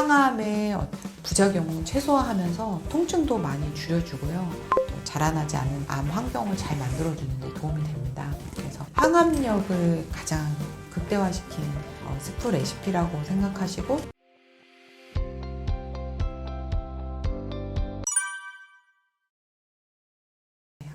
항암의 어- 부작용을 최소화하면서 통증도 많이 줄여주고요. 또 자라나지 않는 암 환경을 잘 만들어주는 데 도움이 됩니다. 그래서 항암력을 가장 극대화시킨 어, 스프 레시피라고 생각하시고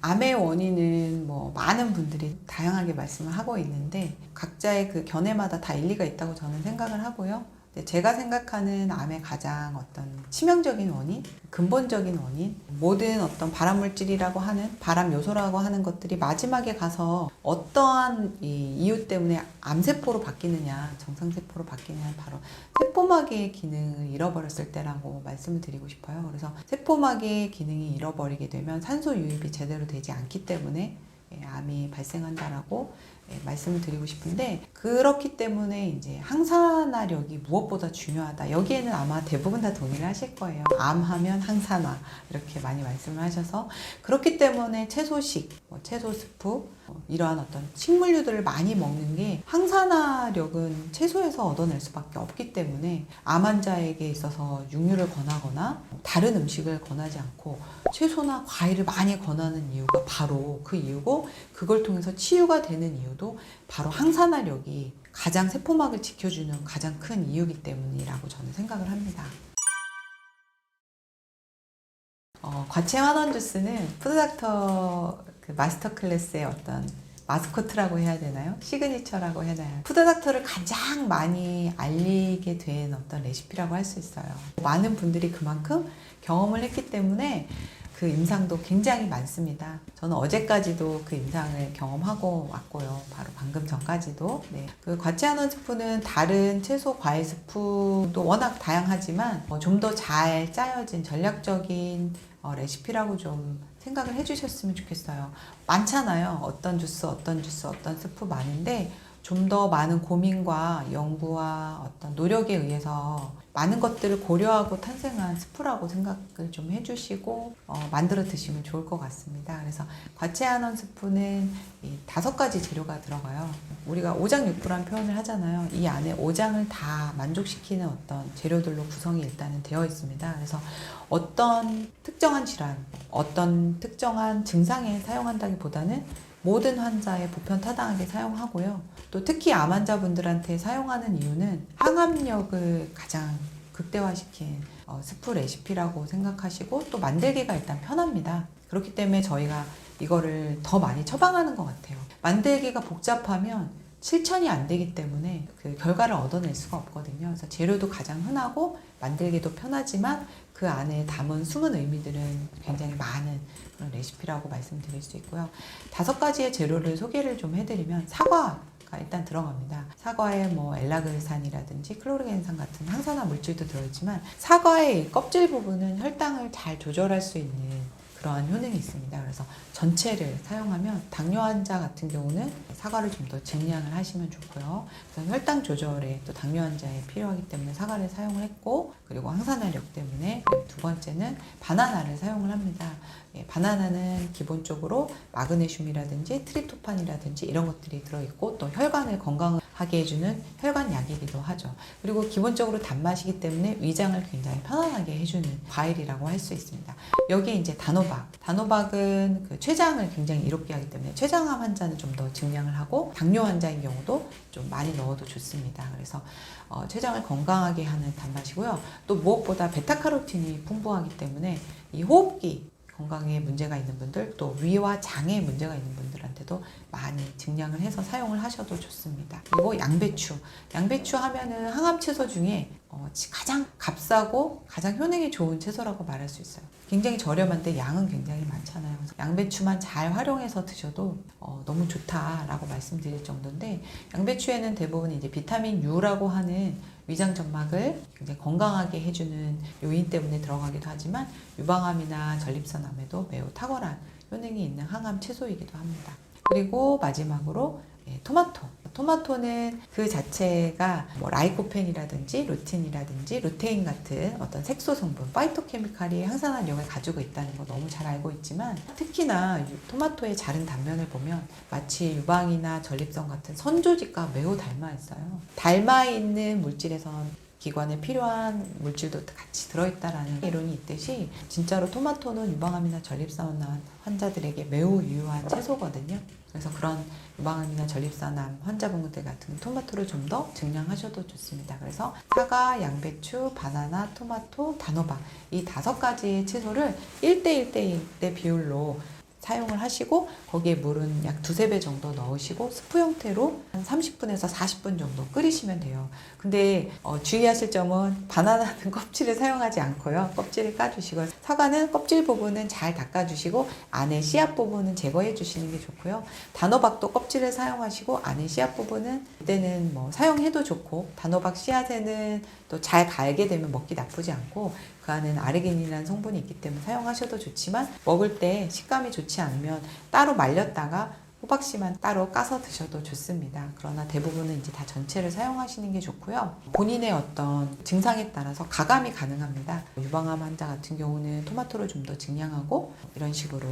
암의 원인은 뭐 많은 분들이 다양하게 말씀을 하고 있는데 각자의 그 견해마다 다 일리가 있다고 저는 생각을 하고요. 근데 제가 생각하는 암의 가장 어떤 치명적인 원인, 근본적인 원인, 모든 어떤 발암 물질이라고 하는 발암 요소라고 하는 것들이 마지막에 가서 어떠한 이 이유 때문에 암세포로 바뀌느냐, 정상세포로 바뀌느냐 바로 세포막의 기능을 잃어버렸을 때라고 말씀을 드리고 싶어요. 그래서 세포막의 기능이 잃어버리게 되면 산소 유입이 제대로 되지 않기 때문에 예, 암이 발생한다라고 예, 말씀을 드리고 싶은데 그렇기 때문에 이제 항산화력이 무엇보다 중요하다. 여기에는 아마 대부분 다 동의를 하실 거예요. 암하면 항산화 이렇게 많이 말씀을 하셔서 그렇기 때문에 채소식, 뭐 채소 스프 어, 이러한 어떤 식물류들을 많이 먹는 게 항산화력은 채소에서 얻어낼 수밖에 없기 때문에 암 환자에게 있어서 육류를 권하거나 다른 음식을 권하지 않고 채소나 과일을 많이 권하는 이유가 바로 그 이유고 그걸 통해서 치유가 되는 이유 도 바로 항산화력이 가장 세포막을 지켜주는 가장 큰 이유이기 때문이라고 저는 생각을 합니다. 어, 과체 환원 주스는 푸드닥터 그 마스터 클래스의 어떤 마스코트라고 해야 되나요? 시그니처라고 해야 되나요? 푸드닥터를 가장 많이 알리게 된 어떤 레시피라고 할 수 있어요. 많은 분들이 그만큼 경험을 했기 때문에 그 임상도 굉장히 많습니다. 저는 어제까지도 그 임상을 경험하고 왔고요. 바로 방금 전까지도. 네. 그 과치아논 스프는 다른 채소 과일 스프도 워낙 다양하지만 어, 좀더 잘 짜여진 전략적인 어, 레시피라고 좀 생각을 해주셨으면 좋겠어요. 많잖아요. 어떤 주스, 어떤 주스, 어떤 스프 많은데 좀 더 많은 고민과 연구와 어떤 노력에 의해서 많은 것들을 고려하고 탄생한 스프라고 생각을 좀 해주시고 어, 만들어 드시면 좋을 것 같습니다. 그래서 과체한원 스프는 이 다섯 가지 재료가 들어가요. 우리가 오장육부란 표현을 하잖아요. 이 안에 오장을 다 만족시키는 어떤 재료들로 구성이 일단은 되어 있습니다. 그래서 어떤 특정한 질환, 어떤 특정한 증상에 사용한다기보다는 모든 환자에 보편 타당하게 사용하고요. 또 특히 암 환자분들한테 사용하는 이유는 항암력을 가장 극대화시킨 어, 스프 레시피라고 생각하시고 또 만들기가 일단 편합니다. 그렇기 때문에 저희가 이거를 더 많이 처방하는 것 같아요. 만들기가 복잡하면 실천이 안 되기 때문에 그 결과를 얻어낼 수가 없거든요. 그래서 재료도 가장 흔하고 만들기도 편하지만 그 안에 담은 숨은 의미들은 굉장히 많은 그런 레시피라고 말씀드릴 수 있고요. 다섯 가지의 재료를 소개를 좀 해드리면 사과가 일단 들어갑니다. 사과에 뭐 엘라그산이라든지 클로르겐산 같은 항산화 물질도 들어있지만 사과의 이 껍질 부분은 혈당을 잘 조절할 수 있는 그러한 효능이 있습니다. 그래서 전체를 사용하면 당뇨 환자 같은 경우는 사과를 좀 더 증량을 하시면 좋고요. 그래서 혈당 조절에 또 당뇨 환자에 필요하기 때문에 사과를 사용을 했고 그리고 항산화력 때문에 두 번째는 바나나를 사용을 합니다. 예, 바나나는 기본적으로 마그네슘이라든지 트립토판이라든지 이런 것들이 들어있고 또 혈관을 건강 하게 해주는 혈관약이기도 하죠. 그리고 기본적으로 단맛이기 때문에 위장을 굉장히 편안하게 해주는 과일이라고 할 수 있습니다. 여기에 이제 단호박. 단호박은 그 췌장을 굉장히 이롭게 하기 때문에 췌장암 환자는 좀 더 증량을 하고 당뇨 환자인 경우도 좀 많이 넣어도 좋습니다. 그래서 어, 췌장을 건강하게 하는 단맛이고요. 또 무엇보다 베타카로틴이 풍부하기 때문에 이 호흡기 건강에 문제가 있는 분들 또 위와 장에 문제가 있는 분들한테도 많이 증량을 해서 사용을 하셔도 좋습니다. 그리고 양배추. 양배추 하면은 항암 채소 중에 어, 가장 값싸고 가장 효능이 좋은 채소라고 말할 수 있어요. 굉장히 저렴한데 양은 굉장히 많잖아요. 양배추만 잘 활용해서 드셔도 어, 너무 좋다라고 말씀드릴 정도인데 양배추에는 대부분 이제 비타민 U라고 하는 위장 점막을 굉장히 건강하게 해주는 요인 때문에 들어가기도 하지만 유방암이나 전립선암에도 매우 탁월한 효능이 있는 항암 채소이기도 합니다. 그리고 마지막으로 예, 토마토. 토마토는 그 자체가 뭐 라이코펜이라든지 루틴이라든지 루테인 같은 어떤 색소 성분, 파이토케미칼이 항산화 력을 가지고 있다는 거 너무 잘 알고 있지만 특히나 유- 토마토의 자른 단면을 보면 마치 유방이나 전립선 같은 선조직과 매우 닮아 있어요. 닮아 있는 물질에선 기관에 필요한 물질도 같이 들어있다라는 이론이 있듯이 진짜로 토마토는 유방암이나 전립선 난 환자들에게 매우 유효한 채소거든요. 그래서 그런 유방암이나 전립선암 환자분들 같은 토마토를 좀 더 증량하셔도 좋습니다. 그래서 사과, 양배추, 바나나, 토마토, 단호박 이 다섯 가지의 채소를 1대1대1대 비율로 사용을 하시고 거기에 물은 약 두세 배 정도 넣으시고 스프 형태로 한 30분에서 40분 정도 끓이시면 돼요. 근데 어, 주의하실 점은 바나나는 껍질을 사용하지 않고요. 껍질을 까주시고 사과는 껍질 부분은 잘 닦아주시고 안에 씨앗 부분은 제거해 주시는 게 좋고요. 단호박도 껍질을 사용하시고 안에 씨앗 부분은 그때는 뭐 사용해도 좋고 단호박 씨앗에는 또 잘 갈게 되면 먹기 나쁘지 않고 그 안에는 아르기닌이라는 성분이 있기 때문에 사용하셔도 좋지만 먹을 때 식감이 좋지 않으면 따로 말렸다가 호박씨만 따로 까서 드셔도 좋습니다. 그러나 대부분은 이제 다 전체를 사용하시는 게 좋고요. 본인의 어떤 증상에 따라서 가감이 가능합니다. 유방암 환자 같은 경우는 토마토를 좀 더 증량하고 이런 식으로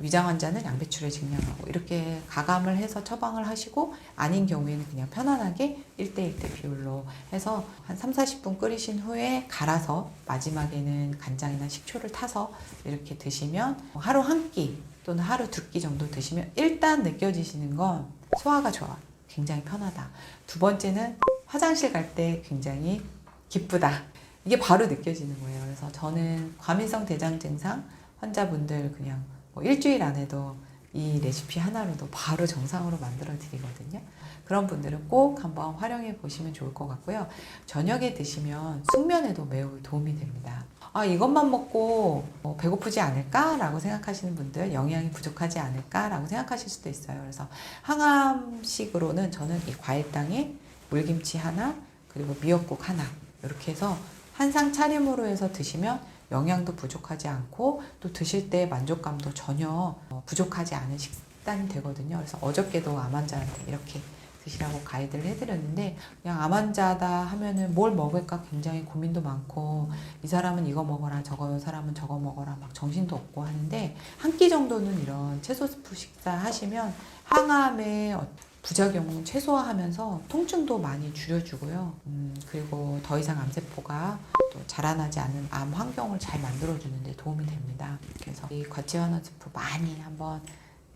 위장 환자는 양배추를 증량하고 이렇게 가감을 해서 처방을 하시고 아닌 경우에는 그냥 편안하게 1대1대 비율로 해서 한 3, 40분 끓이신 후에 갈아서 마지막에는 간장이나 식초를 타서 이렇게 드시면 하루 한 끼 또는 하루 두 끼 정도 드시면 일단 느껴지시는 건 소화가 좋아. 굉장히 편하다. 두 번째는 화장실 갈 때 굉장히 기쁘다. 이게 바로 느껴지는 거예요. 그래서 저는 과민성 대장 증상 환자분들 그냥 뭐 일주일 안에도 이 레시피 하나로도 바로 정상으로 만들어 드리거든요. 그런 분들은 꼭 한번 활용해 보시면 좋을 것 같고요. 저녁에 드시면 숙면에도 매우 도움이 됩니다. 아, 이것만 먹고 뭐 배고프지 않을까라고 생각하시는 분들, 영양이 부족하지 않을까라고 생각하실 수도 있어요. 그래서 항암식으로는 저는 이 과일당에 물김치 하나, 그리고 미역국 하나, 이렇게 해서 한 상 차림으로 해서 드시면 영양도 부족하지 않고 또 드실 때 만족감도 전혀 어, 부족하지 않은 식단이 되거든요. 그래서 어저께도 암 환자한테 이렇게 드시라고 가이드를 해드렸는데 그냥 암 환자다 하면은 뭘 먹을까 굉장히 고민도 많고 이 사람은 이거 먹어라 저거 사람은 저거 먹어라 막 정신도 없고 하는데 한 끼 정도는 이런 채소 스프 식사 하시면 항암의 어- 부작용은 최소화하면서 통증도 많이 줄여주고요. 음, 그리고 더 이상 암세포가 또 자라나지 않은 암 환경을 잘 만들어주는데 도움이 됩니다. 그래서 이 과치환원 스프 많이 한번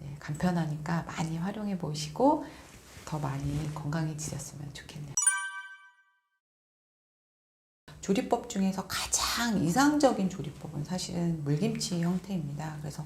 네, 간편하니까 많이 활용해 보시고 더 많이 건강해지셨으면 좋겠네요. 조리법 중에서 가장 이상적인 조리법은 사실은 물김치 형태입니다. 그래서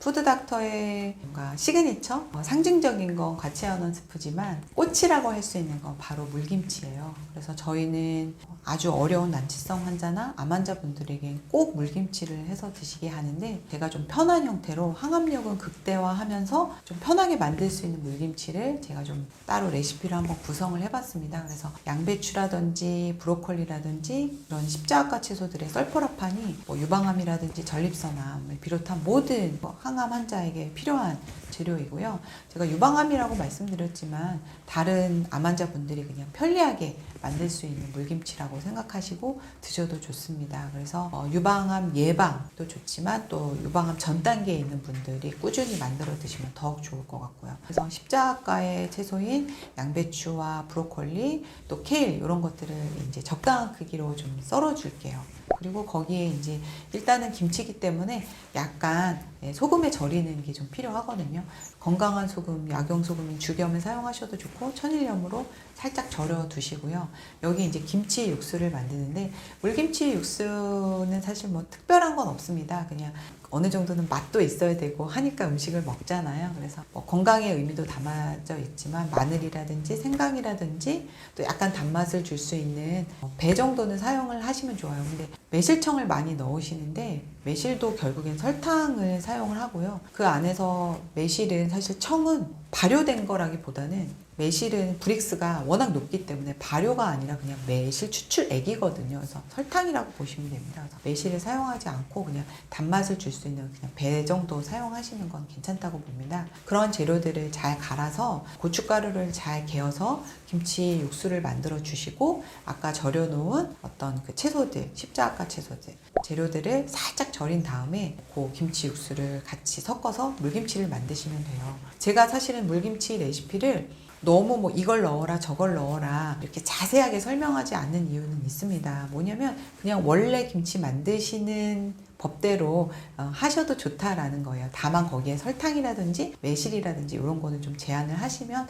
푸드닥터의 뭔가 시그니처, 어, 상징적인 건 과치아원 스프지만 꽃이라고 할 수 있는 건 바로 물김치예요. 그래서 저희는 아주 어려운 난치성 환자나 암 환자분들에게 꼭 물김치를 해서 드시게 하는데 제가 좀 편한 형태로 항암력은 극대화하면서 좀 편하게 만들 수 있는 물김치를 제가 좀 따로 레시피를 한번 구성을 해봤습니다. 그래서 양배추라든지 브로콜리라든지 이런 십자가 채소들의 썰포라판이 뭐 유방암이라든지 전립선암을 비롯한 모든 뭐 항암 환자에게 필요한 재료이고요. 제가 유방암이라고 말씀드렸지만 다른 암 환자분들이 그냥 편리하게 만들 수 있는 물김치라고 생각하시고 드셔도 좋습니다. 그래서 어, 유방암 예방도 좋지만 또 유방암 전 단계에 있는 분들이 꾸준히 만들어 드시면 더욱 좋을 것 같고요. 그래서 십자가의 채소인 양배추와 브로콜리 또 케일 이런 것들을 이제 적당한 크기로 좀 썰어 줄게요. 그리고 거기에 이제 일단은 김치기 때문에 약간 예, 소금에 절이는 게 좀 필요하거든요. 건강한 소금, 약용 소금인 죽염을 사용하셔도 좋고 천일염으로 살짝 절여 두시고요. 여기 이제 김치 육수를 만드는데 물김치 육수는 사실 뭐 특별한 건 없습니다. 그냥 어느 정도는 맛도 있어야 되고 하니까 음식을 먹잖아요. 그래서 뭐 건강의 의미도 담아져 있지만 마늘이라든지 생강이라든지 또 약간 단맛을 줄 수 있는 어, 배 정도는 사용을 하시면 좋아요. 근데 매실청을 많이 넣으시는데 매실도 결국엔 설탕을 사용을 하고요. 그 안에서 매실은 사실 청은 발효된 거라기보다는 매실은 브릭스가 워낙 높기 때문에 발효가 아니라 그냥 매실 추출액이거든요. 그래서 설탕이라고 보시면 됩니다. 매실을 사용하지 않고 그냥 단맛을 줄 수 있는 그냥 배 정도 사용하시는 건 괜찮다고 봅니다. 그런 재료들을 잘 갈아서 고춧가루를 잘 개어서 김치 육수를 만들어 주시고 아까 절여 놓은 어떤 그 채소들, 십자가 채소들 재료들을 살짝 절인 다음에 그 김치 육수를 같이 섞어서 물김치를 만드시면 돼요. 제가 사실은 물김치 레시피를 너무 뭐 이걸 넣어라 저걸 넣어라 이렇게 자세하게 설명하지 않는 이유는 있습니다. 뭐냐면 그냥 원래 김치 만드시는 법대로 어, 하셔도 좋다라는 거예요. 다만 거기에 설탕이라든지 매실이라든지 이런 거는 좀 제한을 하시면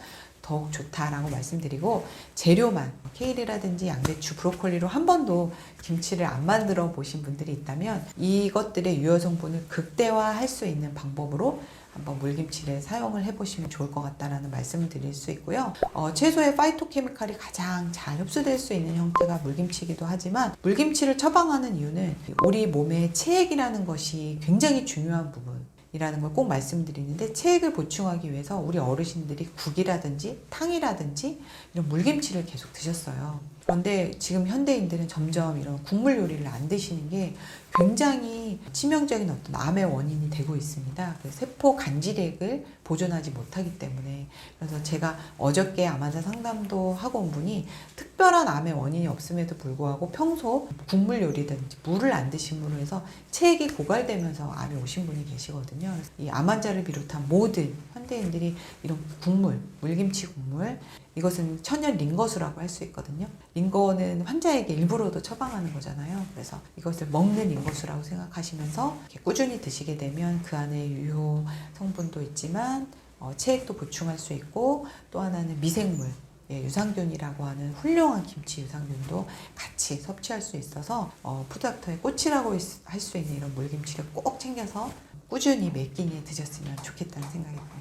더욱 좋다라고 말씀드리고 재료만 케일이라든지 양배추, 브로콜리로 한 번도 김치를 안 만들어 보신 분들이 있다면 이것들의 유효 성분을 극대화할 수 있는 방법으로 한번 물김치를 사용을 해보시면 좋을 것 같다라는 말씀을 드릴 수 있고요. 어, 채소의 파이토케미칼이 가장 잘 흡수될 수 있는 형태가 물김치이기도 하지만 물김치를 처방하는 이유는 우리 몸의 체액이라는 것이 굉장히 중요한 부분. 이라는 걸 꼭 말씀드리는데 체액을 보충하기 위해서 우리 어르신들이 국이라든지 탕이라든지 이런 물김치를 계속 드셨어요. 그런데 지금 현대인들은 점점 이런 국물 요리를 안 드시는 게 굉장히 치명적인 어떤 암의 원인이 되고 있습니다. 그 세포 간질액을 보존하지 못하기 때문에 그래서 제가 어저께 암 환자 상담도 하고 온 분이 특별한 암의 원인이 없음에도 불구하고 평소 국물 요리든지 물을 안 드심으로 해서 체액이 고갈되면서 암이 오신 분이 계시거든요. 이 암 환자를 비롯한 모든 현대인들이 이런 국물, 물김치 국물 이것은 천연 링거수라고 할 수 있거든요. 링거는 환자에게 일부러도 처방하는 거잖아요. 그래서 이것을 먹는 링거수라고 생각하시면서 꾸준히 드시게 되면 그 안에 유효 성분도 있지만 어, 체액도 보충할 수 있고 또 하나는 미생물 예, 유산균이라고 하는 훌륭한 김치 유산균도 같이 섭취할 수 있어서 어, 푸드닥터의 꽃이라고 할 수 있는 이런 물김치를 꼭 챙겨서 꾸준히 매 끼니 드셨으면 좋겠다는 생각이 듭니다.